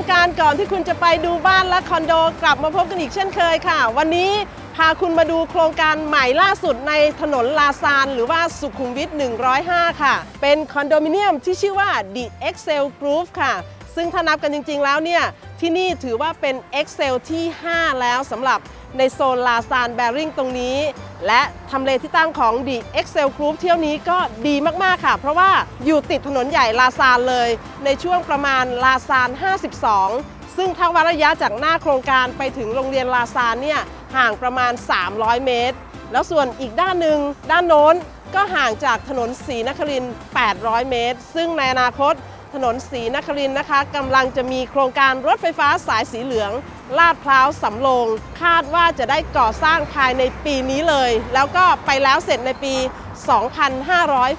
งการก่อนที่คุณจะไปดูบ้านและคอนโดกลับมาพบกันอีกเช่นเคยค่ะ วันนี้พาคุณมาดูโครงการใหม่ล่าสุดในถนนลาซาน หรือว่าสุขุมวิท 105 ค่ะ เป็นคอนโดมิเนียมที่ชื่อว่า The Excel Group ค่ะ ซึ่งถ้านับกันจริง ๆ แล้วเนี่ย ที่นี่ถือว่าเป็น Excel ที่ 5 แล้วสำหรับในโซนลาซานแบริ่งตรงนี้ และทำเลที่ตั้งของ The Excel Group เที่ยวนี้ก็ดีมาก ๆ ค่ะ เพราะว่าอยู่ติดถนนใหญ่ลาซานเลย ในช่วงประมาณลาซาน 52 ซึ่งถ้าวัดระยะจากหน้าโครงการไปถึงโรงเรียนลาซานเนี่ยห่างประมาณ 300 เมตร แล้วส่วนอีกด้านหนึ่งด้านโน้นก็ห่างจากถนนศรีนครินทร์800 เมตร ซึ่งในอนาคต ถนนศรีนครินนะคะกำลังจะมีโครงการรถไฟฟ้าสายสีเหลือง ลาดพร้าวสำโรงคาดว่าจะได้ก่อสร้างภายในปีนี้เลย แล้วก็ไปแล้วเสร็จในปี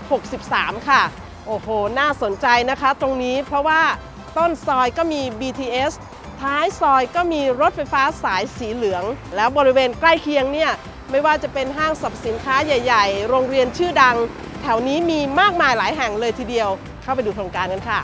2563 ค่ะ โอ้โห น่าสนใจนะคะตรงนี้เพราะว่าต้นซอยก็มี BTS ท้ายซอยก็มีรถไฟฟ้าสายสีเหลือง แล้วบริเวณใกล้เคียงเนี่ยไม่ว่าจะเป็นห้างสรรพสินค้าใหญ่ ๆ โรงเรียนชื่อดัง แถวนี้มีมากมายหลายแห่งเลยทีเดียวเข้าไปดูโครงการกันค่ะ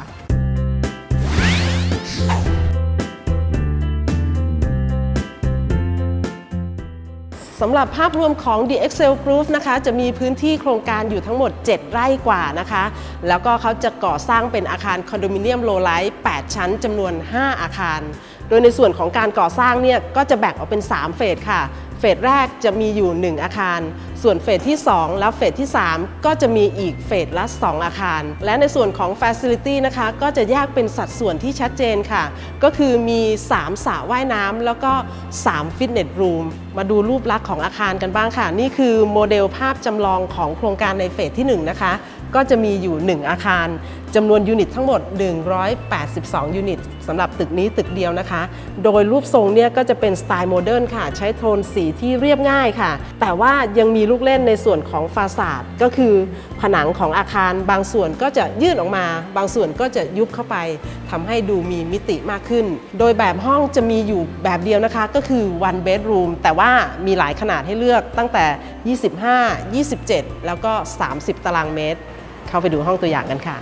สำหรับภาพรวมของ The Excel Group นะคะ จะมีพื้นที่โครงการอยู่ทั้งหมด 7 ไร่กว่านะคะ แล้วก็เขาจะก่อสร้างเป็นอาคารคอนโดมิเนียมโลไลท์8ชั้นจำนวน 5 อาคาร โดยในส่วนของการก่อสร้างเนี่ย ก็จะแบ่งออกเป็น 3 เฟสค่ะ เฟสแรกจะมีอยู่ 1 อาคาร ส่วนเฟสที่ 2 แล้วเฟสที่ 3 ก็จะมีอีกเฟสละ 2 อาคาร และในส่วนของ Facility นะคะก็จะแยกเป็นสัดส่วนที่ชัดเจนค่ะ ก็คือมี 3สระว่ายน้ำแล้วก็ 3 ฟิตเนสรูม มาดูรูปลักษณ์ของอาคารกันบ้างค่ะ นี่คือโมเดลภาพจำลองของโครงการในเฟสที่ 1 นะคะ ก็จะมีอยู่ 1 อาคารจำนวนยูนิตทั้งหมด 182 ยูนิตสำหรับตึกนี้ตึกเดียวนะคะ โดยรูปทรงเนี่ยก็จะเป็นสไตล์โมเดิร์นค่ะ ใช้โทนสีที่เรียบง่ายค่ะ แต่ว่ายังมีลูกเล่นในส่วนของฟาสาดก็คือผนังของอาคารบางส่วนก็จะยื่นออกมา บางส่วนก็จะยุบเข้าไปทำให้ดูมีมิติมากขึ้น โดยแบบห้องจะมีอยู่แบบเดียวนะคะ ก็คือ one bedroom แต่ว่ามีหลายขนาดให้เลือกตั้งแต่ 25 27 แล้วก็ 30 ตารางเมตร เข้าไปดูห้องตัวอย่างกันค่ะ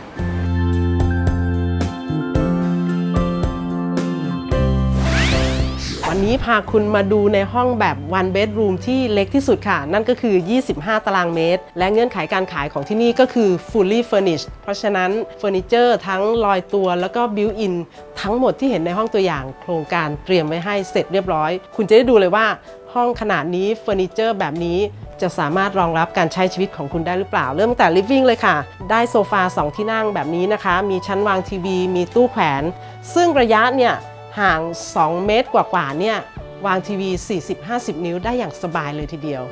วันนี้พาคุณมาดูในห้องแบบ one bedroom ที่เล็กที่สุดค่ะ นั่นก็คือ 25 ตารางเมตร และเงื่อนไขการขายของที่นี่ก็คือ fully furnished เพราะฉะนั้นเฟอร์นิเจอร์ทั้งลอยตัวแล้วก็ built in ทั้งหมดที่เห็นในห้องตัวอย่าง โครงการเตรียมไว้ให้เสร็จเรียบร้อย คุณจะได้ดูเลยว่าห้องขนาดนี้เฟอร์นิเจอร์แบบนี้จะสามารถรองรับการใช้ชีวิตของคุณได้หรือเปล่า เริ่มตั้งแต่ living เลยค่ะ ได้โซฟา 2 ที่นั่งแบบนี้นะคะ มีชั้นวางทีวี มีตู้แขวน ซึ่งระยะเนี่ย ห่าง 2 เมตรกว่าๆเนี่ยวางทีวี 40-50 นิ้วได้อย่างสบายเลยทีเดียว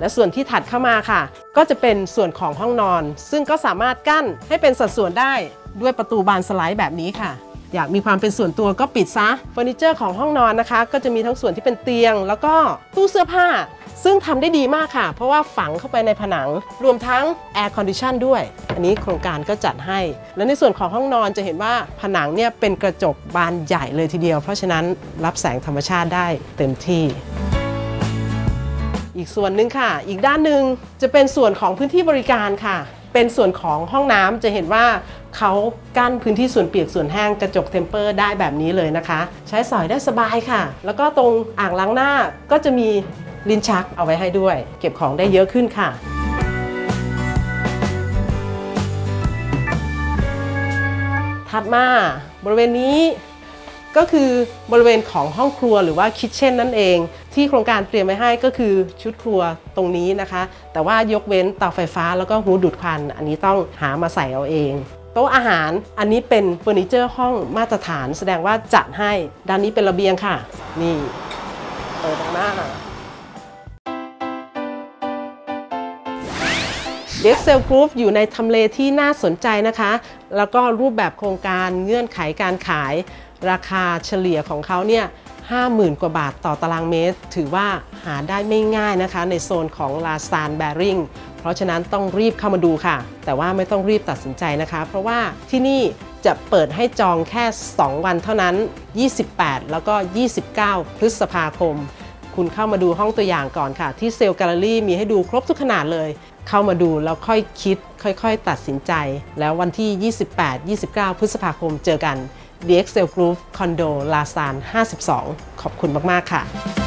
และส่วนที่ถัดเข้ามาค่ะ ก็จะเป็นส่วนของห้องนอน ซึ่งก็สามารถกั้นให้เป็นสัดส่วนได้ด้วยประตูบานสไลด์แบบนี้ค่ะ อยากมีความเป็นส่วนตัวก็ปิดซะเฟอร์นิเจอร์ของห้องนอนนะคะ ก็จะมีทั้งส่วนที่เป็นเตียง แล้วก็ตู้เสื้อผ้า ซึ่งทำได้ดีมากค่ะ เพราะว่าฝังเข้าไปในผนัง รวมทั้งแอร์คอนดิชันด้วย อันนี้โครงการก็จัดให้ และในส่วนของห้องนอนจะเห็นว่าผนังเนี่ยเป็นกระจกบานใหญ่เลยทีเดียว เพราะฉะนั้นรับแสงธรรมชาติได้เต็มที่อีกส่วนหนึ่งค่ะ อีกด้านหนึ่งจะเป็นส่วนของพื้นที่บริการค่ะ เป็นส่วนของห้องน้ำจะเห็นว่าเขากั้นพื้นที่ส่วนเปียกส่วนแห้งกระจกเทมเปอร์ได้แบบนี้เลยนะคะ ใช้สอยได้สบายค่ะ แล้วก็ตรงอ่างล้างหน้าก็จะมี ลิ้นชักเอาไว้ให้ด้วย เก็บของได้เยอะขึ้นค่ะ ถัดมาบริเวณนี้ก็คือบริเวณของห้องครัวหรือว่าคิทเช่นนั่นเอง ที่โครงการเตรียมไว้ให้ก็คือชุดครัวตรงนี้นะคะ แต่ว่ายกเว้นเตาไฟฟ้าแล้วก็หูดูดควัน อันนี้ต้องหามาใส่เอาเองโต๊ะอาหารอันนี้เป็นเฟอร์นิเจอร์ห้องมาตรฐาน แสดงว่าจัดให้ด้านนี้เป็นระเบียงค่ะ นี่เปิดออกหน้า เด็กเซลกรุ๊ปอยู่ในทำเลที่น่าสนใจนะคะ แล้วก็รูปแบบโครงการเงื่อนไขการขาย ราคาเฉลี่ยของเขาเนี่ย50,000 กว่าบาทต่อตารางเมตร ถือว่าหาได้ไม่ง่ายนะคะ ในโซนของลาซานแบริงเพราะฉะนั้นต้องรีบเข้ามาดูค่ะ แต่ว่าไม่ต้องรีบตัดสินใจนะคะ เพราะว่าที่นี่จะเปิดให้จองแค่ 2 วันเท่านั้น 28 แล้วก็ 29 พฤษภาคม คุณเข้ามาดูห้องตัวอย่างก่อนค่ะ ที่เซลล์แกลเลอรี่มีให้ดูครบทุกขนาดเลย เข้ามาดูแล้วค่อยคิด ค่อยๆ ตัดสินใจ แล้ววันที่ 28-29 พฤษภาคมเจอกัน DXL Group คอนโดลาซาน52 ขอบคุณมาก ๆ ค่ะ